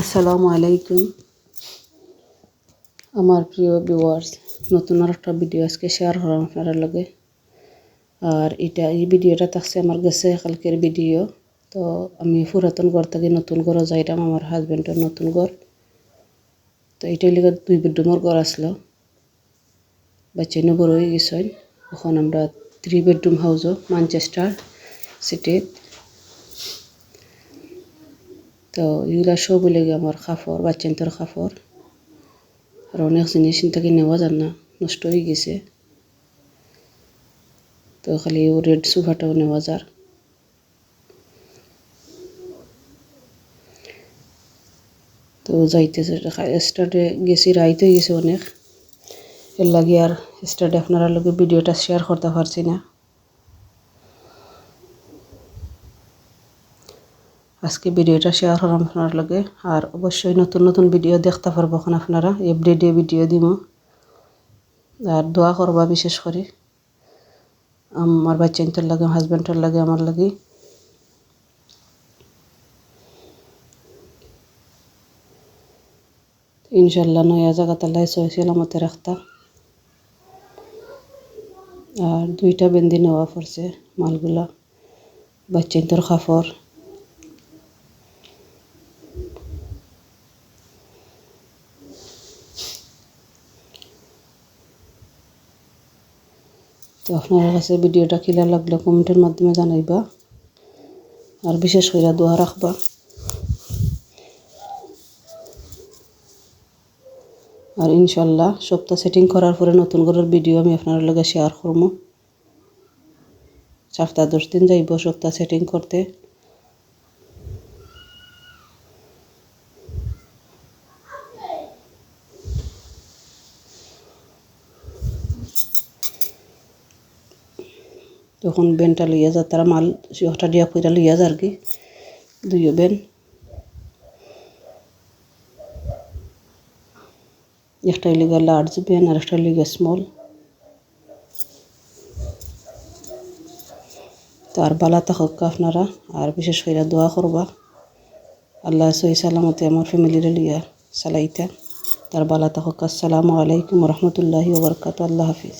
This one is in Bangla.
আসসালামু আলাইকুম। আমার প্রিয় ভিউয়ার্স নতুন আর একটা ভিডিও আজকে শেয়ার করলাম আপনার লগে। আর এটা, এই ভিডিওটা থাকছে আমার গেছে কালকের ভিডিও তো আমি পুরাতন ঘর থেকে নতুন ঘরও যাইতাম, আমার হাজব্যান্ডের নতুন ঘর। তো এইটাই লিগে দুই বেডরুমের ঘর আসলো। বাচ্চা বড় হয়ে গেছেন এখন আমরা থ্রি বেডরুম হাউসও ম্যানচেস্টার সিটিত তো এগুলা সব লেগে আমার কাপড় বাচ্চান্তর কাপড় আর অনেক জিনিস থেকে নেওয়া যান না, নষ্ট হয়ে গেছে। তো খালি ও রেড সোফাটাও নেওয়া যার। তো যাইতেছে স্টার্টে গেছি, রাইতে গেছে অনেক। এর লাগে আর স্টার্টে আপনারা লোকে ভিডিওটা শেয়ার করতে পারছি না। আজকে ভিডিওটা শেয়ার করলাম আপনার লগে। আর অবশ্যই নতুন নতুন ভিডিও দেখতে পারব এখন আপনারা। এভরিডে ভিডিও দিব। আর দোয়া করবা বিশেষ করে। আমার বাচ্চাইন্তর লাগে হাজব্যান্ডের লাগে, আমার লাগে। ইনশাল্লাহ নয়া জায়গা তাল্লাই সহিছিল মতে রাখতা। আর দুইটা বেন্দি নেওয়া পড়ছে মালগুলা। বাচ্চাইন্তর কাপড় তো আপনার কাছে ভিডিওটা কিলা লাগলে কমেন্টের মাধ্যমে জানাইবা। আর বিশেষ করে দোয়া রাখবা। আর ইনশাল্লাহ সপ্তাহ সেটিং করার পরে নতুন ঘরের ভিডিও আমি আপনার লগে শেয়ার করব সপ্তাহ দশ দিন যাইব সপ্তাহ সেটিং করতে। তখন বেনটা লইয়া যা, তারা মাল হটা দিয়া কইরা লইয়া যার কি, দুইও বেন। একটা লিগা লার্জ বেন আর একটা লিগা স্মল তো আর বালা থাকুক আপনারা, আর বিশেষ করে দোয়া করবা। আল্লাহ সহি সালামতে আমার ফ্যামিলির লিয়া চালাইতা তার বালা থাকুক আসসালামু আলাইকুম রহমতুল্লাহি ওবরকাত আল্লাহ হাফিজ।